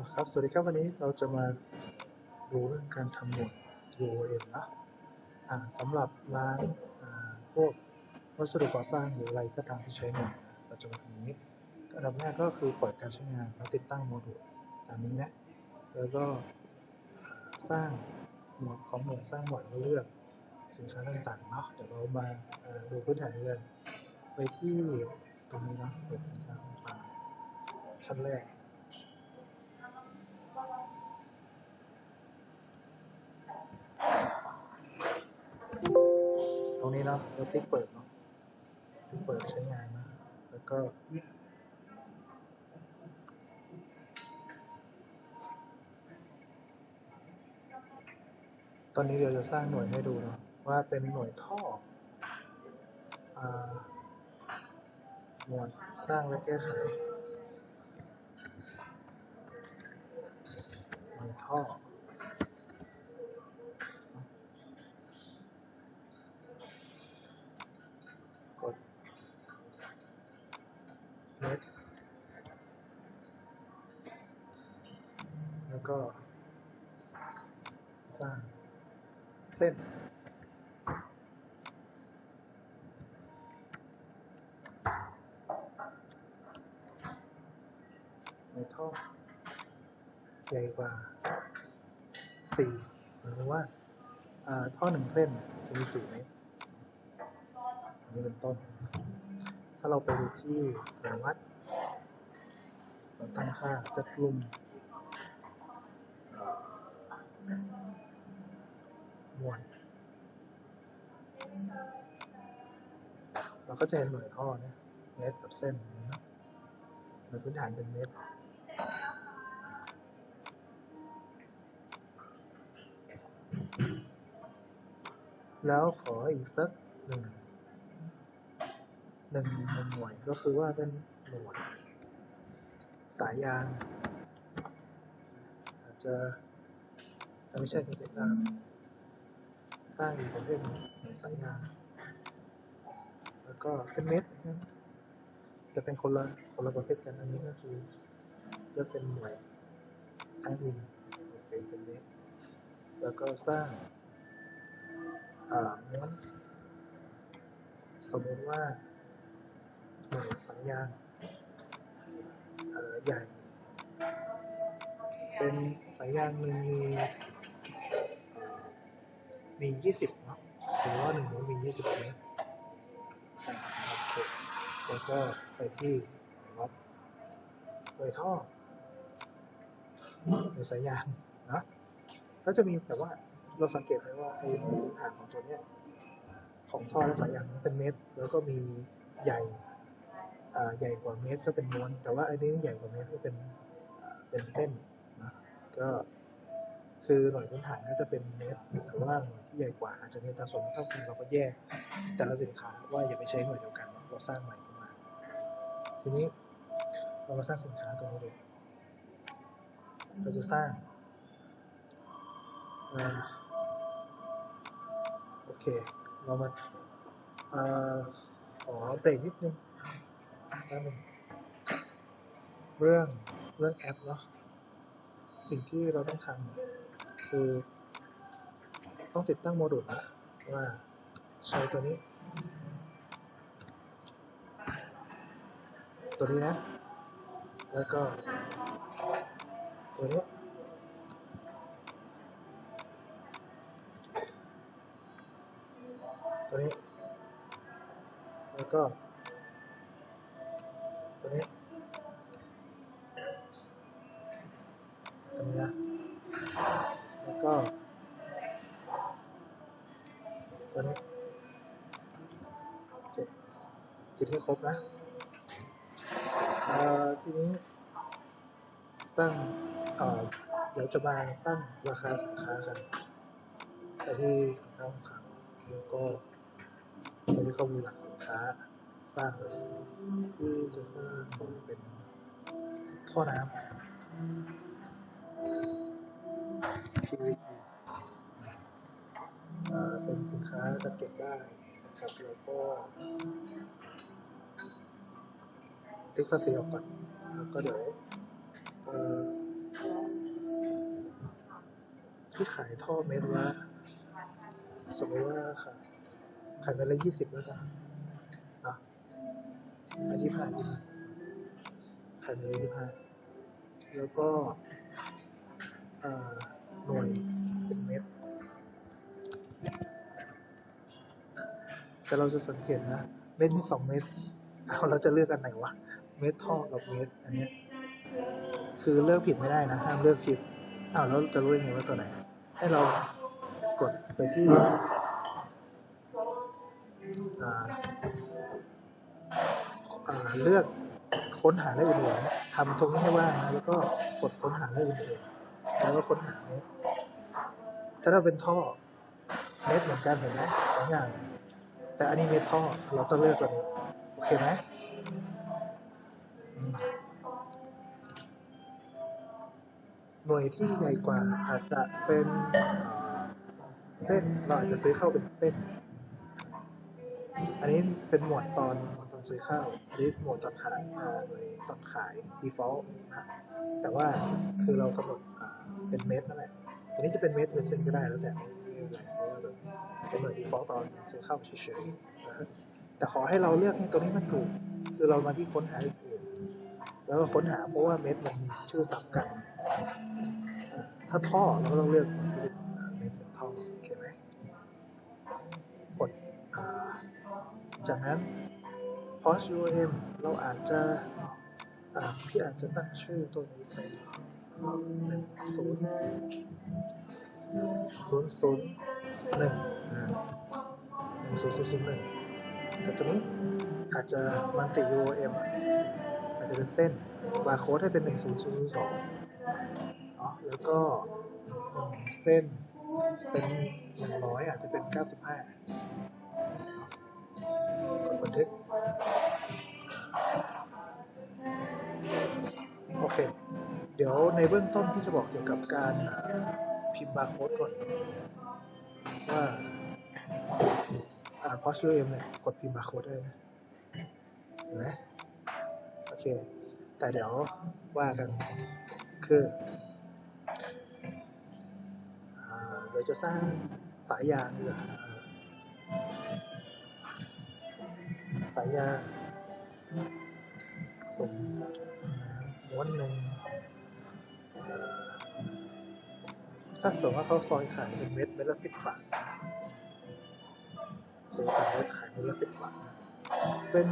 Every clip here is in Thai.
ครับ สวัสดีครับวันนี้เราจะมาดูเรื่องการทำหมวด UOM นะสำหรับร้านพวกวัสดุก่อสร้างหรืออะไรก็ตามที่ใช้หน่วยนะเราจะมาทำนี้อันดับแรกก็คือเปิดการใช้งานแล้วติดตั้งโมดูลตามนี้นะ แล้วก็สร้างหมวดของหน่วยสร้างหมวดเลือกสินค้าต่างๆเนาะเดี๋ยวเรามาดูพื้นฐานกันเลยไปที่ตรงนี้นะเปิดสินค้าต่างๆขั้นแรก เนาะเราติ๊กเปิดเนาะติ๊กเปิดใช้งานนะแล้วก็ตอนนี้เดี๋ยวจะสร้างหน่วยให้ดูเนาะว่าเป็นหน่วยท่ออ่าหมวดสร้างและแก้ไขหน่วยท่อ เส้น ในท่อใหญ่กว่า4หรือว่าอ่าท่อหนึ่งเส้นจะมี4เมตรนนี้เป็นต้น ถ้าเราไปดูที่หน่วยวัดเราตั้งค่าจัดกลุ่ม มวดเราก็จะเห็นหน่วยท่อเนี่ยเมตรกับเส้นอย่างนี้เนอะโดยพื้นฐานเป็นเมตรแล้วขออีกสักหนึ่งหนึ่งหน่วยก็คือว่าเป็นหน่วยสายยางอาจจะไม่ใช่ที่ติดตาม สร้างอีกประเภทหนึ่งสายยางแล้วก็เป็นเม็ดนะจะเป็นคนละคนละประเภทกันอันนี้ก็คือเลือกเป็นหน่วยอ้างอิงโอเคเป็นเม็ดแล้วก็สร้างอ่าม้วนสมมติว่าหน่วยสายยางอ่อใหญ่ เป็นสายยางหนึ่งมี มี20เนาะถือว่าหนึ่งนิ้วมี20เมตรอ่าโอเคแล้วก็ไปที่วัดโดยท่อโดยสายยางนะก็จะมีแต่ว่าเราสังเกตไหมว่าไอ้หน่วยพื้นฐานของตัวเนี้ยของท่อและสายยางเป็นเมตร แล้วก็มีใหญ่อ่าใหญ่กว่าเมตรก็เป็นม้วน แต่ว่าไอันนี้ใหญ่กว่าเมตรก็เป็นเป็นเส้นนะก็ คือหน่วยพื้นฐานก็จะเป็นเมตรแต่ว่าหน่วยที่ใหญ่กว่าอาจจะมีตาส่วนเท่ากันเราก็แยก แต่ละสินค้าว่าอย่าไปใช้หน่วยเดียวกันเราสร้างใหม่ขึ้นมา ทีนี้เรามาสร้างสินค้าตรงนี้เลยเราจะสร้างอโอเค เรามาอ่อขอเบรกนิดนึงแป๊บนึงเรื่องเรื่องแอปเนาะสิ่งที่เราต้องทำ คือ ต้องติดตั้งโมดูลนะว่าใช้ตัวนี้ ตัวนี้นะ แล้วก็ ตัวนี้ตัวนี้ แล้วก็ ตัวนี้ ติดให้ครบนะเอ่อทีนี้สร้างเเดี๋ยวจะมาตั้งราคาสินค้ากันไปที่สินค้าของเขาแล้วก็ไปที่ข้อมูลหลักสินค้าสร้างเลยที่จะสร้างเป็นท่อน้ำ PVC อ่าเป็นสินค้าจัดเก็บได้นะครับแล้วก็ ติ๊กภาษีออกก่อนแล้วก็เดี๋ยวเอ่อที่ขายท่อเม็ดละสมมติว่าขายขายเม็ดละยี่สิบแล้วกันนะอันยี่ห้ายี่ห้าขายเม็ดละยี่ห้าแล้วก็หน่วยเป็นเม็ดแต่เราจะสังเกตนะเม็ดมีสองเม็ดเอาเราจะเลือกอันไหนวะ เม็ดท่อกับเม็ดอันนี้คือเลือกผิดไม่ได้นะห้ามเลือกผิดอ้าวแล้วจะรู้ยังไงว่าตัวไหน ให้เรากดไปที่อ่าเลือกค้นหาเรื่องอื่นๆทำตรงนี้ให้ว่างนะแล้วก็กดค้นหาเรื่องอื่นๆแล้วก็ค้นหาถ้าเราเป็นท่อเม็ดเหมือนกันเห็นไหมสองอย่างแต่อันนี้เม็ดท่อเราต้องเลือกตัวนี้โอเคไหม หน่วยที่ใหญ่กว่าอาจจะเป็นเส้นเราอาจจะซื้อเข้าเป็นเส้น อันนี้เป็นหมวดตอนตอนซื้อเข้าอันนี้หมวดตอนขายาหน่วยตอนขาย default แต่ว่าคือเรากำหนดเป็นเม็ดนั่นแหละอันนี้จะเป็นเม็ดหรือเส้นก็ได้แล้วแต่เป็นไรเพราะว่าแบบเป็นหน่วย default ตอนซื้อเข้าเฉยๆแต่ขอให้เราเลือกให้ตัวนี้มันถูก คือเรามาที่ค้นหาอื่นๆแล้วก็ค้นหาเพราะว่าเม็ดมันมีชื่อซ้ำกัน ถ้าท่อเราก็ต้องเลือกที่เป็นเป็นท่อโอเคไหมกดจากนั้น post URL เราอาจจะพี่อาจจะตั้งชื่อตัวนี้เป็นหนึ่งศูนย์ศูนย์ศูนย์หนึ่งหนึ่งศูนย์ศูนย์ศูนย์หนึ่งแต่ตัวนี้อาจจะมันติ URL อะอาจจะเป็นเส้นบาร์โค้ดให้เป็นหนึ่งศูนย์ศูนย์สอง แล้วก็เส้นเป็นหนึ่งร้อยอาจจะเป็นเก้าสิบห้ากดบันทึก โอเค เดี๋ยวในเบื้องต้นพี่จะบอกเกี่ยวกับการพิมพ์บาร์โค้ดก่อนว่าอ่า post URL เนี่ยกดพิมพ์บาร์โค้ดได้ไหมเห็นไหมโอเค แต่เดี๋ยวว่ากัน คือเดี๋ยวจะสร้างสายยางดีกว่าอ่าสายยางส่งม้วนหนึ่งถ้าสมมติว่าเขาซอยขายเป็นเม็ดเม็ดละสิบบาทซอยขายเม็ดขายเม็ดละสิบบาท เป็น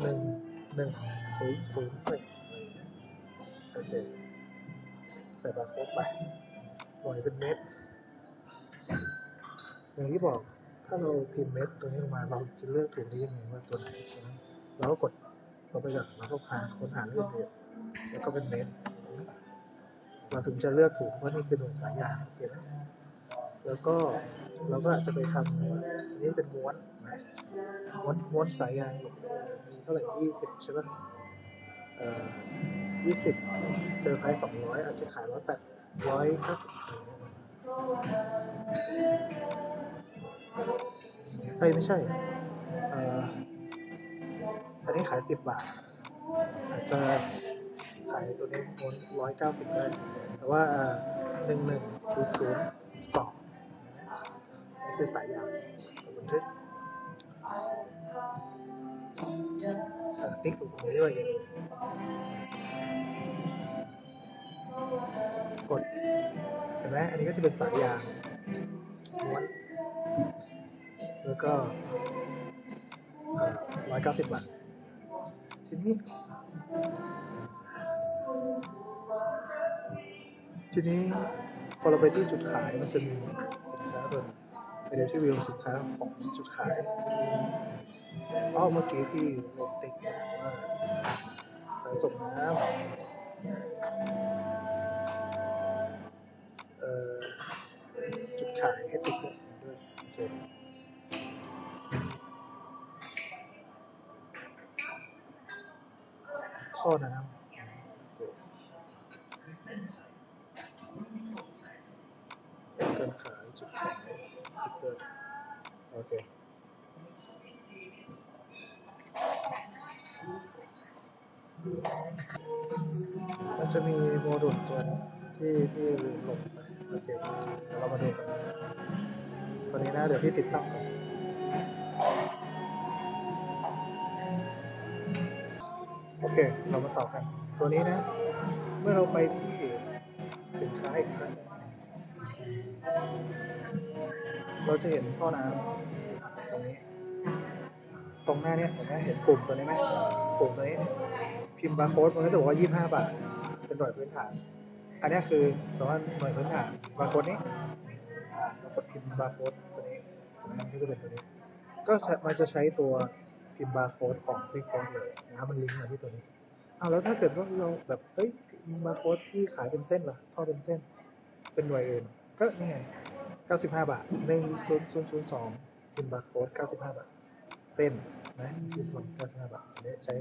หนึ่งหนึ่งศูนย์ศูนย์หนึ่งโอเค ใส่บาร์โค้ดไปหน่วยเป็นเม็ด อย่างที่บอกถ้าเราพิมพ์เม็ดตัวนี้ลงมาเราจะเลือกถูกได้ยังไงว่าตัวไหนใช่ไหมเราก็กดลงไปก่อนแล้วก็หาค้นหาเรื่องเม็ดแล้วก็เป็นเม็ดเราถึงจะเลือกถูกว่านี่คือหน่วยสายยางโอเคไหมแล้วก็เราก็อาจจะไปทำอันนี้เป็นม้วนนะม้วนม้วนสายยางเท่าไหร่ยี่สิบใช่ไหมเอ่อ ยี่สิบเซอร์ไพรส์สองร้อยอาจจะขายร้อยแปดร้อยเก้าสิบเอ้ยไม่ใช่ เอ่ออันนี้ขายสิบบาท อาจจะขายตัวนี้ม้วนร้อยเก้าสิบได้ แต่ว่าหนึ่งหนึ่งศูนย์ศูนย์สองนี่คือสายยางบันทึกเออติ๊กถูกตรงนี้ด้วยอย่าง กดเห็นไหมอันนี้ก็จะเป็นสายยางม้วนแล้วก็ร้อยเก้าสิบบาททีนี้ ทีนี้พอเราไปที่จุดขายมันจะมีสินค้าตัวหนึ่งไปเดี๋ยวที่วิวสินค้าของจุดขายอ้อเมื่อกี้พี่ลงติ๊กว่าสายส่งน้ำ โอเคท่อน้ำโอเคการขายจุดขายติ๊กเกอโอเคมันจะมีโมดูลตัวนี้ที่ที่ลืมลงโอเคเรามาดูกัน ตัวนี้นะเดี๋ยวพี่ติดตั้งก่อนโอเค เรามาต่อกัน ตัวนี้นะ เมื่อเราไปที่สินค้าอีกครั้งเราจะเห็นท่อน้ำตรงนี้ ตรงหน้าเนี้ยเห็นไหมเห็นปุ่มตัวนี้ไหมปุ่มตัวนี้ พิมพ์บาร์โค้ดมันก็จะบอกว่า 25 บาท เป็นหน่วยพื้นฐาน อันนี้คือสมมติว่าหน่วยพื้นฐานบาร์โค้ดนี้ กดพิมพ์บาร์โค้ดตัวนี้นะครับก็เป็นตัวนี้ ก็มันจะใช้ตัวพิมพ์บาร์โค้ดของพิมพ์โค้ดเลยนะครับมันลิงก์มาที่ตัวนี้เอาแล้วถ้าเกิดว่าเราแบบเฮ้ยพิมพ์บาร์โค้ดที่ขายเป็นเส้นล่ะท่อเป็นเส้น เป็นหน่วยอื่นก็นี่ไง95 บาท10002พิมพ์บาร์โค้ด95 บาท เส้นนะคือส่วน95บาทอันนี้ใช้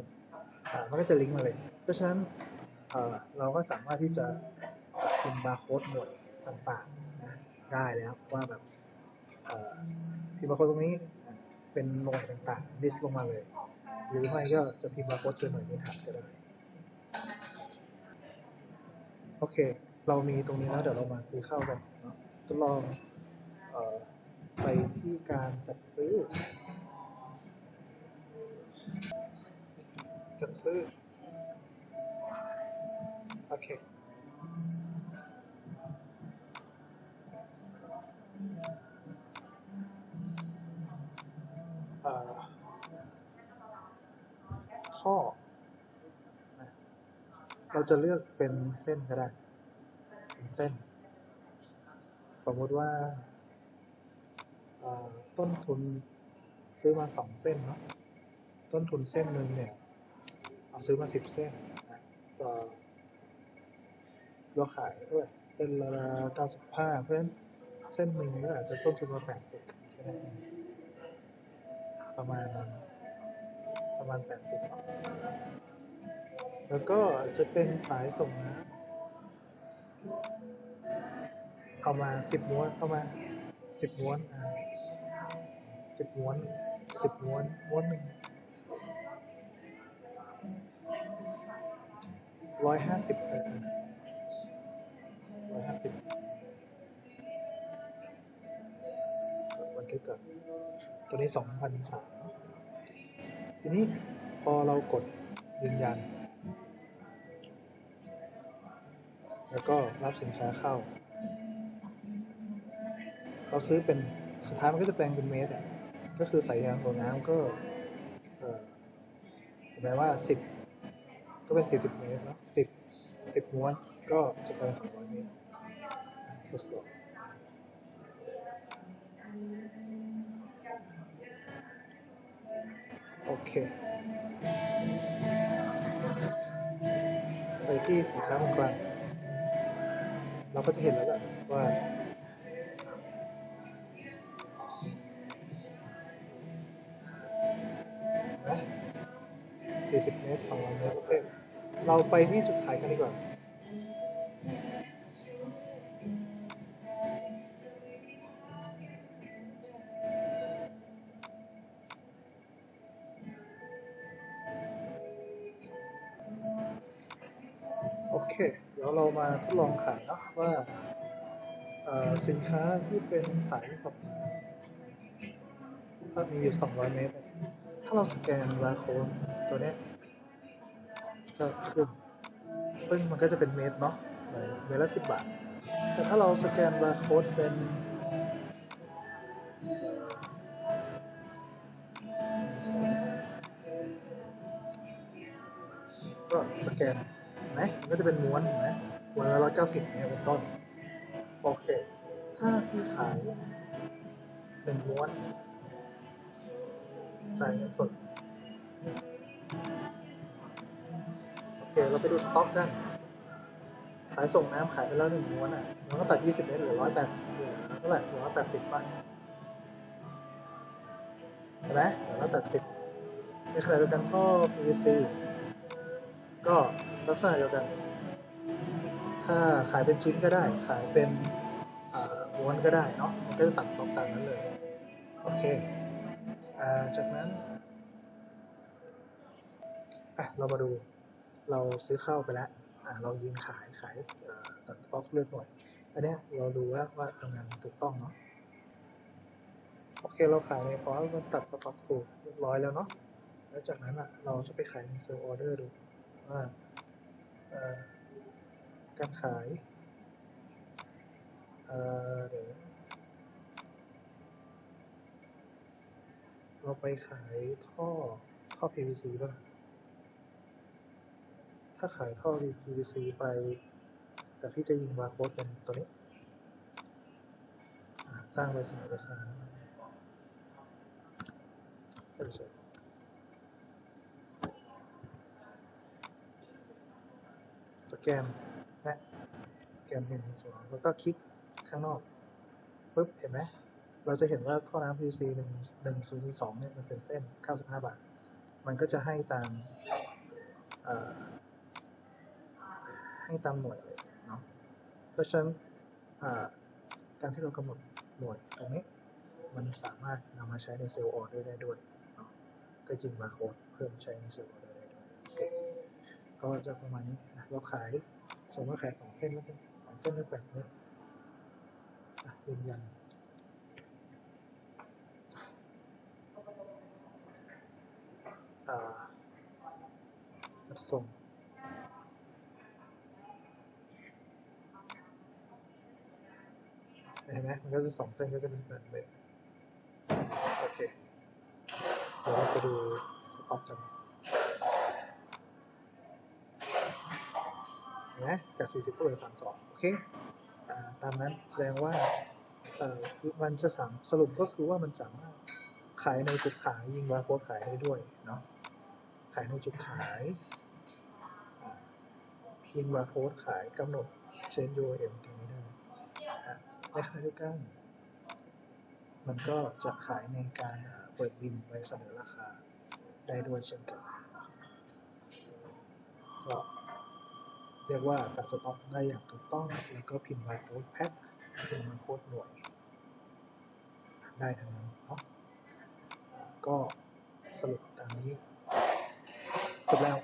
อ่ามันก็จะลิงก์มาเลย เพราะฉะนั้นเอ่อเราก็สามารถที่จะพิมพ์บาร์โค้ดหมวดต่างๆ ได้แล้วว่าแบบพิมพ์บาร์โค้ดตรงนี้เป็นหน่วยต่างๆ ลิสต์ลงมาเลย หรือไม่ก็จะพิมพ์บาร์โค้ดเป็นหน่วยพื้นฐานก็ได้ โอเค เรามีตรงนี้แล้วเดี๋ยวเรามาซื้อเข้ากันนะทดลองออไปที่การจัดซื้อ จัดซื้อ โอเค ข้อ เราจะเลือกเป็นเส้นก็ได้ เป็นเส้น สมมติว่าต้นทุนซื้อมาสองเส้นเนาะ ต้นทุนเส้นหนึ่งเนี่ย เอาซื้อมาสิบเส้นนะก็เราขายเท่าไหร่เส้นละเก้าสิบห้าเพราะฉะนั้นเส้นหนึ่งก็อาจจะต้นทุนมาแปดสิบแค่นั้นเองประมาณ ประมาณแปดสิบแล้วก็จะเป็นสายส่งน้ำเอามาสิบม้วนเข้ามาสิบม้วนอ่าสิบม้วนสิบม้วนม้วนหนึ่งร้อยห้าสิบร้อยห้าสิบวันที่เกิดตัวนี้สองพันสาม ทีนี้พอเรากดยืนยัน แล้วก็รับสินค้าเข้า เราซื้อเป็นสุดท้ายมันก็จะแปลงเป็นเมตรอะก็คือใส่ยางตัวน้ำก็เออเห็นไหมว่าสิบก็เป็น 40 เมตรเนอะ10 10ม้วนก็จะเป็น200เมตรทดส อบโอเค ไปที่สินค้าตรงกลางเราก็จะเห็นแล้วแหละว่า40 เมตร200เมตรโอเคเราไปที่จุดขายกันดีกว่า เค เดี๋ยวเรามาทดลองขายเนาะว่าสินค้าที่เป็นสายแบบถ้ามีอยู่ 200 เมตร ถ้าเราสแกนบาร์โค้ดตัวนี้ยก็ขึ้นซึ่งมันก็จะเป็นเมตรเนาะเมตรละสิบบาท แต่ถ้าเราสแกนบาร์โค้ดเป็นก็สแกน ไหมก็จะเป็นม้วนนไหมม้วนละร้อยเก้าสิบเนี่ยเป็นต้น โอเค ถ้าที่ขายเป็นม้วนจ่ายเงินสด โอเค เราไปดูสต็อกกัน สายส่งน้ำขายไปแล้วหนึ่งม้วนอะมันก็ตัด20เมตรเหลือ180เท่าไหร่เหลือ180ป่ะเห็นไหมเหลือ180ในขณะเดียวกันท่อ PVC ก็ ลักษณะเดียวกัน ถ้าขายเป็นชิ้นก็ได้ ขายเป็นม้วนก็ได้เนาะ มันก็จะตัดตรงตามนั้นเลย โอเคอาจากนั้นอะเรามาดู เราซื้อเข้าไปแล้วอะเรายืนขายขายตัดสต็อกเลือกหน่วย อันเนี้ยเราดูแล้วว่าทำงานถูกต้องเนาะ โอเคเราขายในพอมันตัดสต็อกถูกเรียบร้อยแล้วเนาะ แล้วจากนั้นอะเราจะไปขายในเซลล์ออเดอร์ดูว่า การขายเอ่อเดี๋ยวเราไปขายท่อท่อ PVC บ้างถ้าขายท่อ PVC ไป แต่พี่จะยิงบาร์โค้ดเป็นตัวนี้ สร้างใบเสนอราคาเฉยๆส แกนนะแกนหนึ่งสองแล้วก็คลิกข้างนอกปุ๊บเห็นไหมเราจะเห็นว่าท่อน้ำ PVC หนึ่งหนึ่งศูนย์สองเนี่ยมันเป็นเส้น95บห้าบาท มันก็จะให้ตามให้ตามหน่วยเลยเนาะเพราะฉะนั้นการที่เรากำหนดหน่วยตรงนี้ มันสามารถนำมาใช้ในเซลล์ออเดอร์ได้ด้วยก็จริงบาโค้ดเพิ่มใช้ในเซลล์ออเดอร์ได้ด้วย ก็จะประมาณนี้เราขายสมมติขายสองเส้นแล้วกันสองเส้นด้วยแปดเมตรยืนยันอ่าจัดส่งเห็นไหมมันก็จะสองเส้นก็จะเป็นแปดเมตรโอเคเดี๋ยวเราไปดูสต็อกกันเห็ นไหมจาก 40 ก็เหลือ 32 โอเคอตามนั้นแสดงว่ามันจะสามสรุปก็คือว่ามันสามารถขายในจุดขายยิงบาร์โค้ดขายได้ด้วยเนาะขายในจุดขายยิงบาร์โค้ดขายกำหนดเชน URL ตรงนี้ได้อะในขณะเดียวกันมันก็จะขายในการเปิดบินไว้เสนอราคาได้ด้วยเช่นกันก็ เรียกว่าตัดสต็อกได้อย่างถูกต้อง แล้วก็พิมพ์บาโค้ดแพ็คลงมาโค้ดหน่วย ได้ทั้งนั้นเนาะก็สรุปตามนี้จบแล้ว